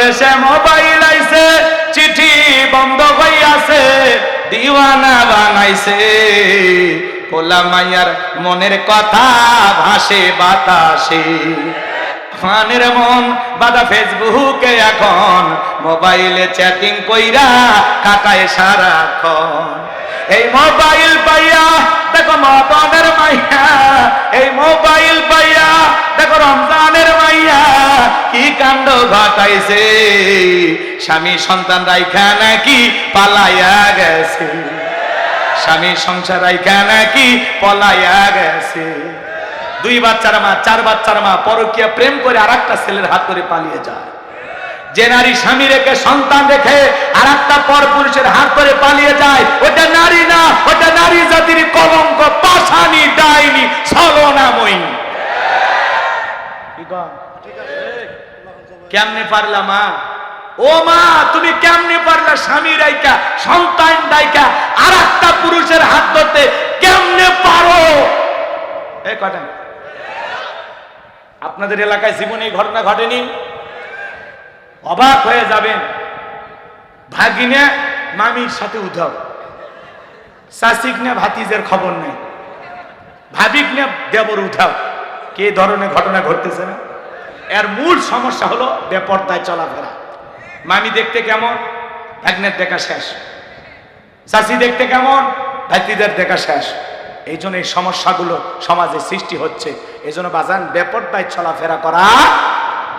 দেশে মোবাইল আইছে, চিঠি বন্ধ হইয়াছে, দিওয়ানা বানাইছে। পোলা মাইয়ার মনের কথা ভাসে বাতাসে। ফানের মন বাদা ফেসবুকে এখন, মোবাইলে চ্যাটিং কইরা কাটায় সারাক্ষণ। এই মোবাইল পাইয়া, দেখো মদনের মাইয়া। এই মোবাইল পাইয়া, দেখো রমজানের মাইয়া। কি কাণ্ড ঘটাইছে? স্বামী সন্তান রাইখা নাকি পালাইয়া গেছে? স্বামী সংসার রাইখা নাকি পলাইয়া গেছে? দুই বাচ্চার মা, চার বাচ্চার মা পরকিয়া প্রেম করে আর একটা ছেলের হাত করে পালিয়ে যায়। যে নারী স্বামী রেখে সন্তান রেখে আর একটা পর পুরুষের হাত করে পালিয়ে যায় ওটা নারী না ওটা নারী জাতির কলঙ্ক, পাশানি, ডাইনি কন? কেমনে পারলা মা? ও মা, তুমি কেমনে পারলা স্বামী রাইকা সন্তান রাইকা আর একটা পুরুষের হাত ধরতে কেমনে পারো? এই কটা। আপনাদের এলাকায় জীবনে ঘটনা ঘটেনি? অবাক হয়ে যাবেন। ভাগিনে মামির সাথে উঠাও শাসিক না ভাতিজের খবর নেই। ভাবিক না দেবর উঠাও কে ধরনের ঘটনা ঘটতেছে না? এর মূল সমস্যা হলো বেপর্দায় চলাফেরা। মামি দেখতে কেমন? ভাগ্নের দেখা শেষ। চাষি দেখতে কেমন? ভাতিদের দেখা শেষ। এই জন্য এই সমস্যাগুলো সমাজে সৃষ্টি হচ্ছে। এই জন্য বাজান, বেপর্দায় চলাফেরা করা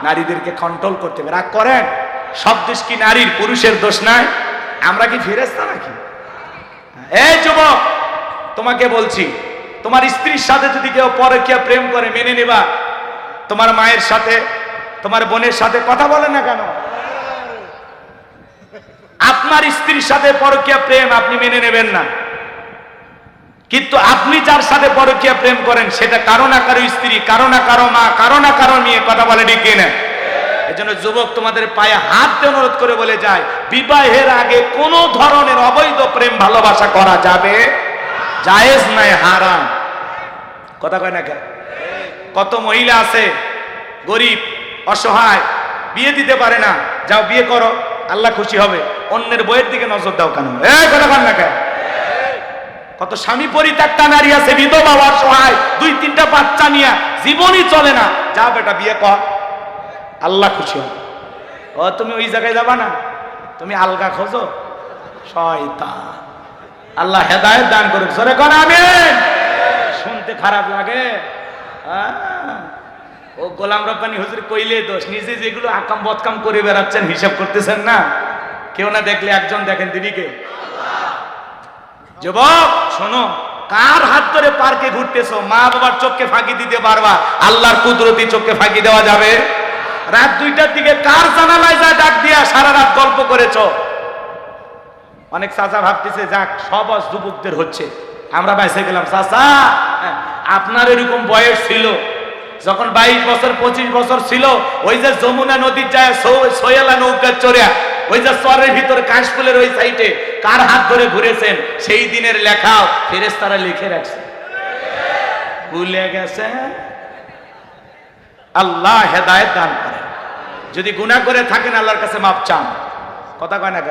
নারীদেরকে কন্ট্রোল করতে হবে। রাগ করেন, সব দোষ কি নারীর, পুরুষের দোষ নাই? আমরা কি ফেরেস্তা নাকি? এই যুবক, তোমাকে বলছি, তোমার স্ত্রীর সাথে যদি কেউ পরকীয়া প্রেম করে, মেনে নেবা। তোমার মায়ের সাথে, তোমার বোনের সাথে কথা বলে না কেন? আপনার স্ত্রীর সাথে পরকীয়া প্রেম আপনি মেনে নেবেন না। কিন্তু আপনি যার সাথে পরকীয়া প্রেম করেন, সেটা কারও না কারও স্ত্রী, কারও না কারও মা, কারও না কারও নিয়ে কথা বলে ডিকে না এই জন্য যুবক তোমাদের পায়ে হাত দিয়ে অনুরোধ করে বলে যায়, বিবাহের আগে কোনো ধরনের অবৈধ প্রেম ভালোবাসা করা যাবে? জায়েজ নাই, হারাম। কথা কয় না কেন? কত মহিলা আছে, গরিব, অসহায়, বিয়ে দিতে পারে না, যাও বিয়ে করো, আল্লাহ খুশি হবে, অন্যের বইয়ের দিকে নজর দাও কেন? এ, কথা কন না কেন? কত স্বামী পরিত্যক্তা নারী আছে, বিধবা অসহায় দুই, তিনটা বাচ্চা নিয়ে জীবনই চলে না। যা বেটা, বিয়ে কর। আল্লাহ খুশি হবে। ও, তুমি ওই জায়গায় যাবা না? তুমি আলগা খোঁজো। শয়তান। আল্লাহ হেদায়েত দান করুক। সরে কর, আমিন। শুনতে খারাপ লাগে। ও গোলাম রব্বানি হুজুর কইলে দোষ। নিজে যেগুলো আকাম বদকাম করে বেড়াচ্ছেন, হিসাব করতেছেন না? কেউ না দেখলে একজন দেখেন দিদিকে। যুবক শোনো। কার হাত ধরে পার্কে ঘুরতেছো? মা বাবার চোখকে ফাঁকি দিতে পারবা। আল্লাহর কুদরতি চোখকে ফাঁকি দেওয়া যাবে। রাত দুইটার দিকে কার জানালায় যা ডাক দিয়া সারা রাত গল্প করেছ? অনেক চাচা ভাবতেছে যাক সব যুবকদের হচ্ছে। আমরা বেঁচে গেলাম। চাচা হ্যাঁ, আপনার এরকম বয়স ছিল। যখন বাইশ বছর পঁচিশ বছর ছিল ওই যে যমুনা নদীর যায় সোয়েলা নৌকা চড়িয়া ওই যে চরের ভিতর কাশফুলের ওই সাইটে কার হাত ধরে ঘুরেছেন, সেই দিনের লেখাও ফেরেস তারা লিখে রাখছে। ভুলে গেছে? আল্লাহ হেদায়েত দান করে। যদি গুনাহ করে থাকেন, আল্লাহর কাছে মাপ চান। কথা কয় না?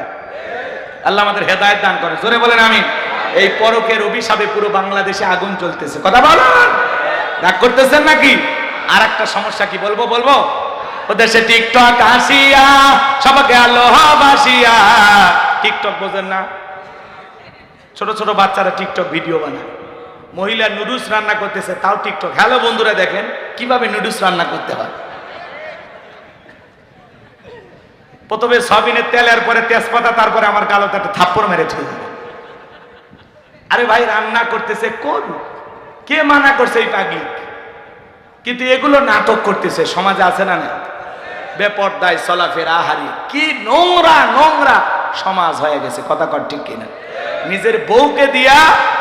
আল্লাহ আমাদের হেদায়েত দান করে। জোরে বলেন আমি এই পরকের অভিশাপে পুরো বাংলাদেশে আগুন চলতেছে কথা বলেন? রাগ করতেছেন নাকি? আর একটা সমস্যা কি বলব বলব? ও দেশে টিকটক হাসিয়া সবাইকে আল্লাহ বাসিয়া। টিকটক বোঝেন না? ছোট ছোট বাচ্চারা টিকটক ভিডিও বানায়। মহিলা নুডলস রান্না করতেছে, তাও টিকটক। হ্যালো বন্ধুরা, দেখেন কীভাবে নুডলস রান্না করতে হয়। প্রথমে সবিনের তেলের পরে তেজপাতা, তারপরে আমার গালতে একটা থাপ্পড় মেরে ঠিক আরে ভাই, রান্না করতেছে কোন? কে মানা করছে এই পাগলি? কিন্তু এগুলো নাটক করতেছে, সমাজে আছে না না বেপর্দায় চলাফেরা, আহারি, কি নোংরা নোংরা সমাজ হয়ে গেছে, কথা কর ঠিক কিনা? নিজের বউকে দিয়া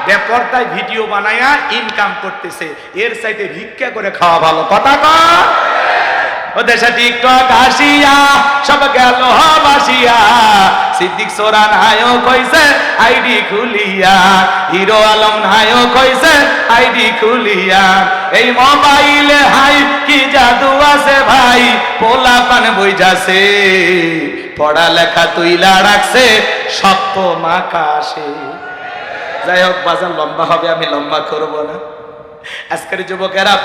বেপর্দায় ভিডিও বানায়া ইনকাম করতেছে, এর সাইডে ভিক্ষা করে খাওয়া ভালো, কথা কর। হিরো আলম নায়ক হইছে আইডি খুলিয়া, এই মোবাইলে হাই কি জাদু আছে ভাই? পোলা পান বই যাছে পড়ালেখা তুইলা রাখছে, সপ্ত মাকাশে যাই হোক বাজার লম্বা হবে, আমি লম্বা করব না। আজকের যুবকেরা,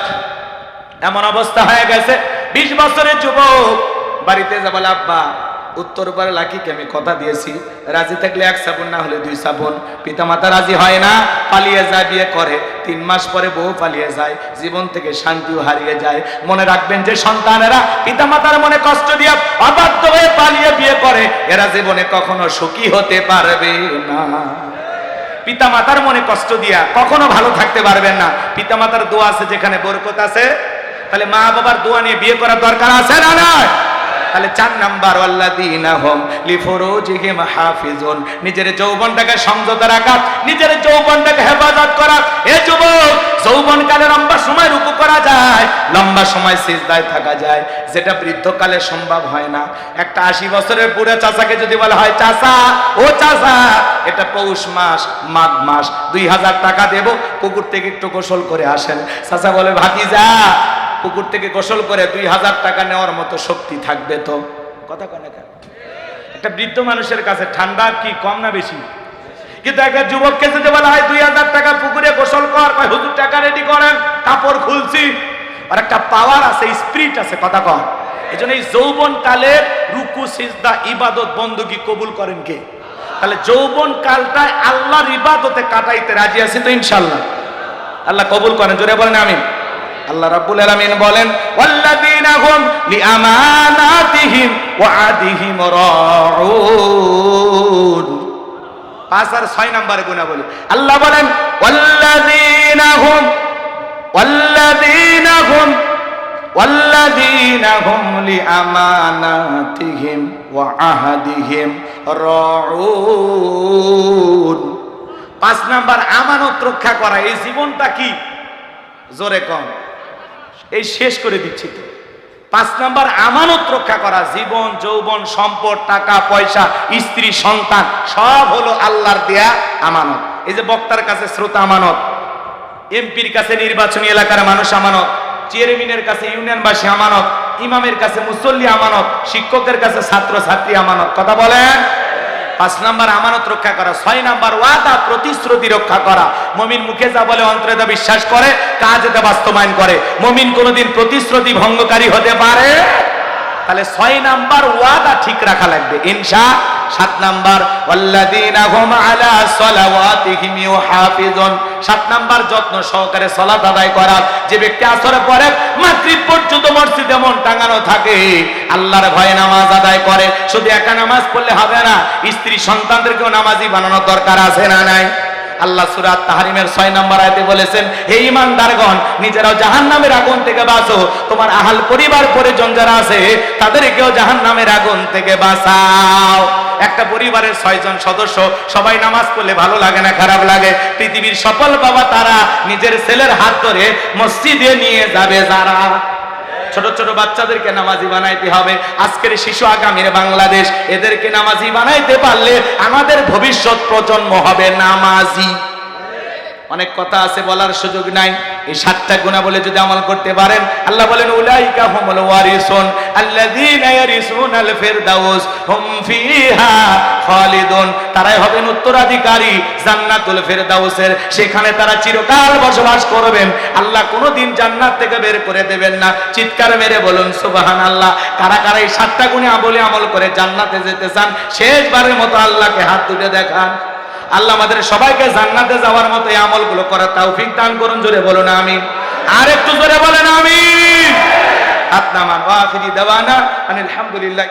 এমন অবস্থা হয়ে গেছে, বিশ বছরের যুবক, বাড়িতে যাব আব্বা উত্তর পারে লাকিকে আমি কথা দিয়েছি। রাজি থাকলে এক সাবুন, না হলে দুই সাবুন। পিতামাতা রাজি হয় না, পালিয়ে যায়, বিয়ে করে। তিন মাস পরে বউ পালিয়ে যায়, জীবন থেকে শান্তিও হারিয়ে যায়। মনে রাখবেন যে সন্তানেরা পিতামাতার মনে কষ্ট দিয়ে অবাধ্য হয়ে পালিয়ে বিয়ে করে। এরা জীবনে কখনো সুখী হতে পারবে না। পিতা মাতার মনে কষ্ট দিয়া কখনো ভালো থাকতে পারবেন না। পিতা মাতার দোয়া আছে, যেখানে বরকত আছে। তাহলে মা বাবার দোয়া নিয়ে বিয়ে করার দরকার আছে না নয় তাহলে চার নাম্বার, আল্লাযীনা হুম হাফিজুন। নিজের যৌবনটাকে সংযত রাখা, নিজের যৌবনটাকে হেফাজত করা। এ যুবক যৌবনকালে লম্বা সময় রুকু করা যায়, লম্বা সময় সিজদায় থাকা যায়। যেটা বৃদ্ধকালে সম্ভব হয় না। একটা আশি বছরের বুড়া চাচাকে যদি বলা হয়, চাচা, ও চাচা, এটা পৌষ মাস, মাঘ মাস, দুই হাজার টাকা দেব পুকুর থেকে একটু গোসল করে আসেন। চাচা বলে, ভাতিজা পুকুর থেকে গোসল করে দুই হাজার টাকা নেওয়ার মতো শক্তি থাকবে তো? কথা কনে কেন? একটা বৃদ্ধ মানুষের কাছে ঠান্ডা কি কম না বেশি? কিন্তু একটা যুবককে যদি বলা হয় দুই হাজার টাকা পুকুরে গোসল কর, কয়, হুজুর, টাকা রেডি করেন, কাপড় খুলছি। আর একটা পাওয়ার আছে স্পিরিট আছে, কথা কর এই জন্য এই যৌবন কালের রুকু, সিজদা, ইবাদত বন্দুকি কবুল করেন কে? তাহলে যৌবন কালটায় আল্লাহর ইবাদতে কাটাইতে রাজি আছি তো ইনশাল্লাহ আল্লাহ কবুল করেন, জোরে বলেন, আমিন। আল্লাহ রাব্বুল আলামিন বলেন, ওয়াল্লাযীনা হুম লিআমানাতিহিম ওয়া আদিহিম রাউন। পাঁচ আর ছয় নম্বরে গুণা বলি আল্লাহ বলেন, ওয়াল্লাযীনা হুম ওয়াল্লাযীনা হুম ওয়াল্লাযীনা হুম লিআমানাতিহিম ওয়া আহাদিহিম রাউন। পাঁচ নাম্বার আমানত রক্ষা করা, এই জীবনটা কি? জোরে কম এই শেষ করে দিচ্ছি তো। পাঁচ নাম্বার, আমানত রক্ষা করা, জীবন, যৌবন, সম্পদ, টাকা, পয়সা, স্ত্রী, সন্তান, সব হলো আল্লাহর দেয়া আমানত। এই যে বক্তার কাছে শ্রোতা আমানত, এমপির কাছে নির্বাচনী এলাকার মানুষ আমানত, চেয়ারম্যানের কাছে ইউনিয়নবাসী আমানত, ইমামের কাছে মুসল্লি আমানত, শিক্ষকের কাছে ছাত্র ছাত্রী আমানত। কথা বলেন? পাঁচ নাম্বার আমানত রক্ষা করা, ছয় নাম্বার ওয়াদা প্রতিশ্রুতি রক্ষা করা। মমিন মুখে যা বলে, অন্তরে বিশ্বাস করে, কাজ তা বাস্তবায়ন করে। মমিন কোনোদিন প্রতিশ্রুতি ভঙ্গকারী হতে পারে? তাহলে ছয় নাম্বার ওয়াদা ঠিক রাখা লাগবে। ইনশা সাত নাম্বার সাত নাম্বার, যত্ন সহকারে সালাত আদায় করা যে ব্যক্তি আসরে পরে মাগরিব পর্যন্ত মসজিদে মন টাঙানো থাকে, আল্লাহর ভয়ে নামাজ আদায় করে। শুধু একা নামাজ পড়লে হবে না, স্ত্রী সন্তানদেরকেও নামাজি বানানোর দরকার আছে না নাই? আল্লাহ সুরাত তাহারিমের ছয় নম্বর আয়তে বলেছেন, হে ইমানদারগণ নিজেরাও জাহান্নামের আগুন থেকে বাঁচো। তোমার আহাল পরিবার পরিজন যারা আছে, তাদেরকেও জাহান্নামের আগুন থেকে বাঁচাও। একটা পরিবারের ছয়জন সদস্য, সবাই নামাজ পড়লে ভালো লাগে না, খারাপ লাগে। পৃথিবীর সফল বাবা তারা নিজের ছেলের হাত ধরে মসজিদে নিয়ে যাবে যারা। ছোট ছোট বাচ্চাদেরকে নামাজি বানাইতে হবে। আজকের শিশু আগামীর বাংলাদেশ, এদেরকে নামাজি বানাইতে পারলে আমাদের ভবিষ্যৎ প্রজন্ম হবে নামাজি। অনেক কথা আছে বলার সুযোগ নাই। এই সাতটা গুণা বলে যদি আমল করতে পারেন, আল্লাহ বলেন, উলাইকা হুমুল ওয়ারিসুন আল্লাযীনা ইয়ারিসুনাল ফিরদাউস, হুম ফিহা খালিদুন। তারাই হবেন উত্তরাধিকারী জান্নাতুল ফিরদাউসের। সেখানে তারা চিরকাল বসবাস করবেন। আল্লাহ কোনোদিন জান্নাত থেকে বের করে দেবেন না। চিৎকার মেরে বলুন, সুবহানাল্লাহ। কারা কারা এই সাতটা গুণে আমলে আমল করে জান্নাতে যেতে চান, শেষবারের মতো আল্লাহকে হাত তুলে দেখান। আল্লাহ আমাদের সবাইকে জান্নাতে যাওয়ার মতো এই আমলগুলো করার তৌফিক দান করুন, জোরে বলো না আমি আর একটু জোরে বলেন আমি হাত নামান ওয়া আখিরি দাওয়ানা, আনিল হামদুলিল্লাহ।